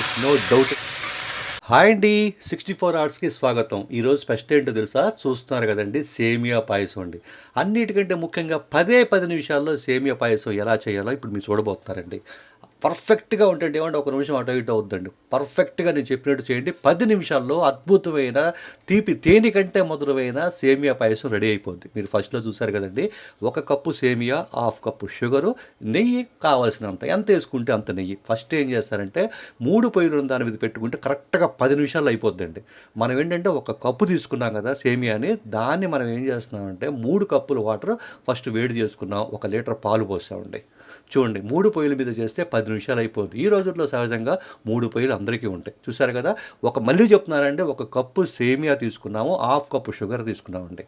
It's no doubt hi అండి sixty four ఆర్ట్స్కి స్వాగతం. ఈరోజు స్పెషల్ ఏంటో తెలుసా? చూస్తున్నారు కదండి సేమియా పాయసం అండి. అన్నిటికంటే ముఖ్యంగా పదే పది నిమిషాల్లో సేమియా పాయసం ఎలా చేయాలో ఇప్పుడు మీరు చూడబోతున్నారండి. పర్ఫెక్ట్గా ఉంటే ఏమంటే ఒక నిమిషం అటు ఇటు అవుద్దండి. పర్ఫెక్ట్గా నేను చెప్పినట్టు చేయండి. పది నిమిషాల్లో అద్భుతమైన తీపి తేనె కంటే మధురమైన సేమియా పాయసం రెడీ అయిపోద్ది. మీరు ఫస్ట్లో చూసారు కదండి ఒక కప్పు సేమియా హాఫ్ కప్పు షుగరు నెయ్యి కావాల్సినంత. ఎంత వేసుకుంటే అంత నెయ్యి. ఫస్ట్ ఏం చేస్తారంటే మూడు పొయ్యిలు దాని మీద పెట్టుకుంటే కరెక్ట్గా పది నిమిషాలు అయిపోద్దండి. మనం ఏంటంటే ఒక కప్పు తీసుకున్నాం కదా సేమియాని దాన్ని మనం ఏం చేస్తున్నామంటే మూడు కప్పులు వాటర్ ఫస్ట్ వేడి చేసుకున్నాం. ఒక లీటర్ పాలు పోసామండి. చూడండి మూడు పొయ్యిల మీద చేస్తే పది నిమిషాలు అయిపోద్ది. ఈ రోజుల్లో సహజంగా మూడు పొయ్యిలు అందరికీ ఉంటాయి. చూసారు కదా? ఒక మళ్ళీ చెప్తున్నారంటే ఒక కప్పు సేమియా తీసుకున్నాము హాఫ్ కప్పు షుగర్ తీసుకున్నామండి.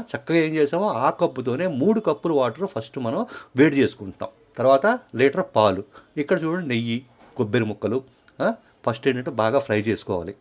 చక్కగా ఏం చేసామో ఆ కప్పుతోనే మూడు కప్పులు వాటర్ ఫస్ట్ మనం వేడి చేసుకుంటాం తర్వాత లీటర్ పాలు. ఇక్కడ చూడండి నెయ్యి కొబ్బరి ముక్కలు ఫస్ట్ ఏంటంటే బాగా ఫ్రై చేసుకోవాలి.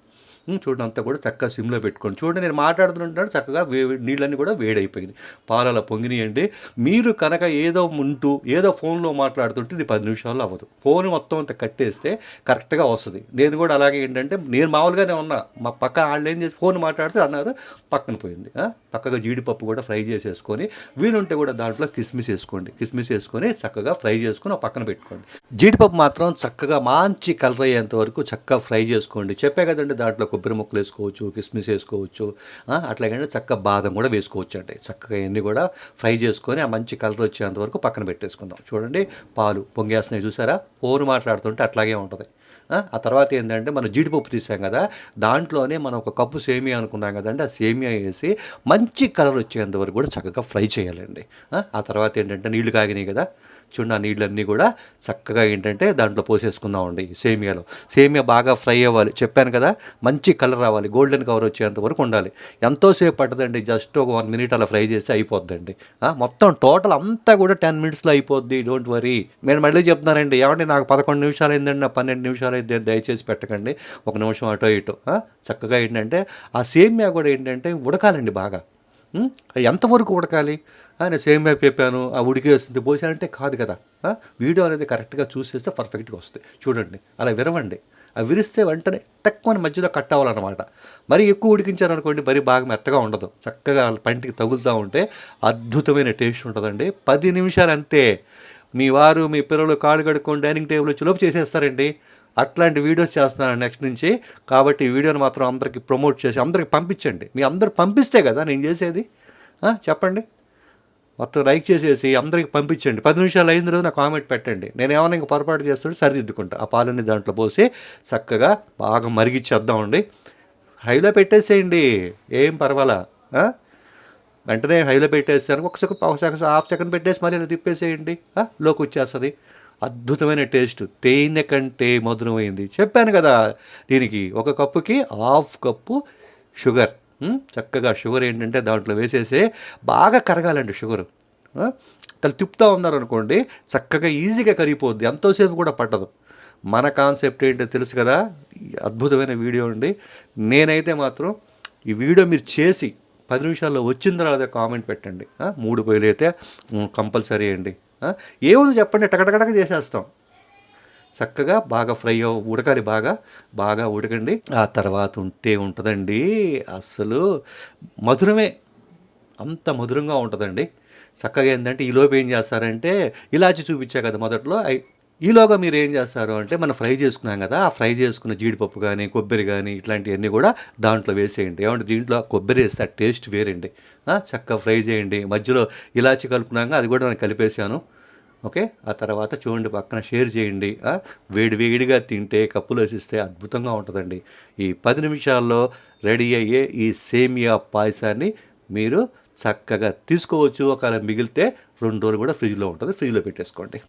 చూడండి అంతా కూడా చక్కగా సిమ్లో పెట్టుకోండి. చూడండి నేను మాట్లాడుతుంటాను చక్కగా వే నీళ్ళన్నీ కూడా వేడైపోయినాయి. పాలు అలా పొంగినాయండి. మీరు కనుక ఏదో ఉంటూ ఏదో ఫోన్లో మాట్లాడుతుంటే ఇది పది నిమిషాల్లో అవ్వదు. ఫోన్ మొత్తం అంత కట్టేస్తే కరెక్ట్గా వస్తుంది. నేను కూడా అలాగే ఏంటంటే నేను మామూలుగానే ఉన్నా. మా పక్క వాళ్ళు ఏం చేసి ఫోన్ మాట్లాడితే అన్నారు పక్కన పోయింది. పక్కగా జీడిపప్పు కూడా ఫ్రై చేసేసుకొని వీలుంటే కూడా దాంట్లో కిస్మిస్ వేసుకోండి. కిస్మిస్ వేసుకొని చక్కగా ఫ్రై చేసుకొని పక్కన పెట్టుకోండి. జీడిపప్పు మాత్రం చక్కగా మంచి కలర్ అయ్యేంత వరకు చక్కగా ఫ్రై చేసుకోండి. చెప్పే కదండి దాంట్లో కొబ్బరి ముక్కలు వేసుకోవచ్చు కిస్మిస్ వేసుకోవచ్చు ఆ, అట్లాగే చక్కగా బాదం కూడా వేసుకోవచ్చు అండి. చక్కగా ఇవన్నీ కూడా ఫ్రై చేసుకొని ఆ మంచి కలర్ వచ్చేంత వరకు పక్కన పెట్టేసుకుందాం. చూడండి పాలు పొంగేస్తున్నాయి చూసారా? ఫోన్ మాట్లాడుతుంటే అట్లాగే ఉంటుంది. ఆ, తర్వాత ఏంటంటే మనం జీడిపప్పు తీసాం కదా దాంట్లోనే మనం ఒక కప్పు సేమియా అనుకున్నాం కదండి ఆ సేమియా వేసి మంచి కలర్ వచ్చేంత వరకు కూడా చక్కగా ఫ్రై చేయాలండి. ఆ, తర్వాత ఏంటంటే నీళ్ళు కాగినాయి కదా చూడండి ఆ నీళ్ళన్నీ కూడా చక్కగా ఏంటంటే దాంట్లో పోసేసుకుందామండి సేమియాలో. సేమియా బాగా ఫ్రై అవ్వాలి చెప్పాను కదా మంచి కలర్ రావాలి గోల్డెన్ కవర్ వచ్చేంత వరకు ఉండాలి. ఎంతోసేపు పట్టదండి జస్ట్ ఒక వన్ మినిట్ అలా ఫ్రై చేసి అయిపోద్దండి. మొత్తం టోటల్ అంతా కూడా టెన్ మినిట్స్లో అయిపోద్ది డోంట్ వరీ. నేను మళ్ళీ చెప్తున్నానండి ఏమంటే నాకు పదకొండు నిమిషాలు అయిందండి నా పన్నెండు నిమిషాలు అయింది దయచేసి పెట్టకండి. ఒక నిమిషం అటో ఇటో. చక్కగా ఏంటంటే ఆ సేమ్యా కూడా ఏంటంటే ఉడకాలండి బాగా. ఎంతవరకు ఉడకాలి? నేను సేమ్యా చెప్పాను ఆ ఉడికేస్తుంది. పోసానంటే కాదు కదా. వీడియో అనేది కరెక్ట్గా చూసేస్తే పర్ఫెక్ట్గా వస్తుంది. చూడండి అలా విరవండి. ఆ విరిస్తే వెంటనే తక్కువ మధ్యలో కట్ అవ్వాలన్నమాట. మరి ఎక్కువ ఉడికించారనుకోండి మరి బాగా మెత్తగా ఉండదు. చక్కగా పంటికి తగులుతూ ఉంటే అద్భుతమైన టేస్ట్ ఉంటుందండి. పది నిమిషాలు అంతే మీ వారు మీ పిల్లలు కాళ్ళు కడుక్కొని డైనింగ్ టేబుల్ వచ్చి లోపు చేసేస్తారండి. అట్లాంటి వీడియోస్ చేస్తున్నాను నెక్స్ట్ నుంచి. కాబట్టి ఈ వీడియోని మాత్రం అందరికి ప్రమోట్ చేసి అందరికి పంపించండి. మీ అందరు పంపిస్తే కదా నేను చేసేది? చెప్పండి. మొత్తం లైక్ చేసేసి అందరికి పంపించండి. పది నిమిషాలు అయిన రోజు నా కామెంట్ పెట్టండి. నేను ఏమైనా ఇంకా పొరపాటు చేస్తుంటే సరిదిద్దుకుంటా. ఆ పాలని దాంట్లో పోసి చక్కగా బాగా మరిగిచ్చేద్దామండి హైలో పెట్టేసేయండి. ఏం పర్వాలా? వెంటనే హైలో పెట్టేస్తాను. ఒక సెకండ్ ఒక సెకండ్ హాఫ్ సెకండ్ పెట్టేసి మళ్ళీ ఇలా తిప్పేసేయండి. లోకి వచ్చేస్తుంది. అద్భుతమైన టేస్ట్. తేనె కంటే మధురమైంది. చెప్పాను కదా దీనికి ఒక కప్పుకి హాఫ్ కప్పు షుగర్. చక్కగా షుగర్ ఏంటంటే దాంట్లో వేసేసే బాగా కరగాలండి షుగర్. తల తిప్పుతూ ఉన్నారనుకోండి చక్కగా ఈజీగా కరిగిపోద్ది. ఎంతోసేపు కూడా పట్టదు. మన కాన్సెప్ట్ ఏంటో తెలుసు కదా అద్భుతమైన వీడియో అండి. నేనైతే మాత్రం ఈ వీడియో మీరు చేసి పది నిమిషాల్లో వచ్చిన తర్వాత కామెంట్ పెట్టండి. మూడు పొయ్యిలు అయితే కంపల్సరీ అండి. ఆ, ఏముంది చెప్పండి టకటకటక చేసేస్తాం. చక్కగా బాగా ఫ్రై ఉడకాలి బాగా బాగా ఉడకండి. ఆ తర్వాత ఉంటే ఉంటుందండి అసలు మధురమే. అంత మధురంగా ఉంటుందండి. చక్కగా ఏంటంటే ఈలోపు ఏం చేస్తారంటే ఇలాచి చూపించా కదా మొదట్లో ఈలోగా మీరు ఏం చేస్తారు అంటే మనం ఫ్రై చేసుకున్నాం కదా ఆ ఫ్రై చేసుకున్న జీడిపప్పు కానీ కొబ్బరి కానీ ఇట్లాంటివన్నీ కూడా దాంట్లో వేసేయండి. ఏమంటే దీంట్లో కొబ్బరి వేస్తే ఆ టేస్ట్ వేరండి. చక్కగా ఫ్రై చేయండి. మధ్యలో ఇలాచి కలుపుకున్నాక అది కూడా నేను కలిపేశాను. ఓకే? ఆ తర్వాత చూడండి పక్కన షేర్ చేయండి. వేడి వేడిగా తింటే కప్పులు వేసిస్తే అద్భుతంగా ఉంటుందండి. ఈ పది నిమిషాల్లో రెడీ అయ్యే ఈ సేమియా పాయసాన్ని మీరు చక్కగా తీసుకోవచ్చు. ఒకవేళ మిగిలితే రెండు రోజులు కూడా ఫ్రిడ్జ్లో ఉంటుంది. ఫ్రిడ్జ్లో పెట్టేసుకోండి.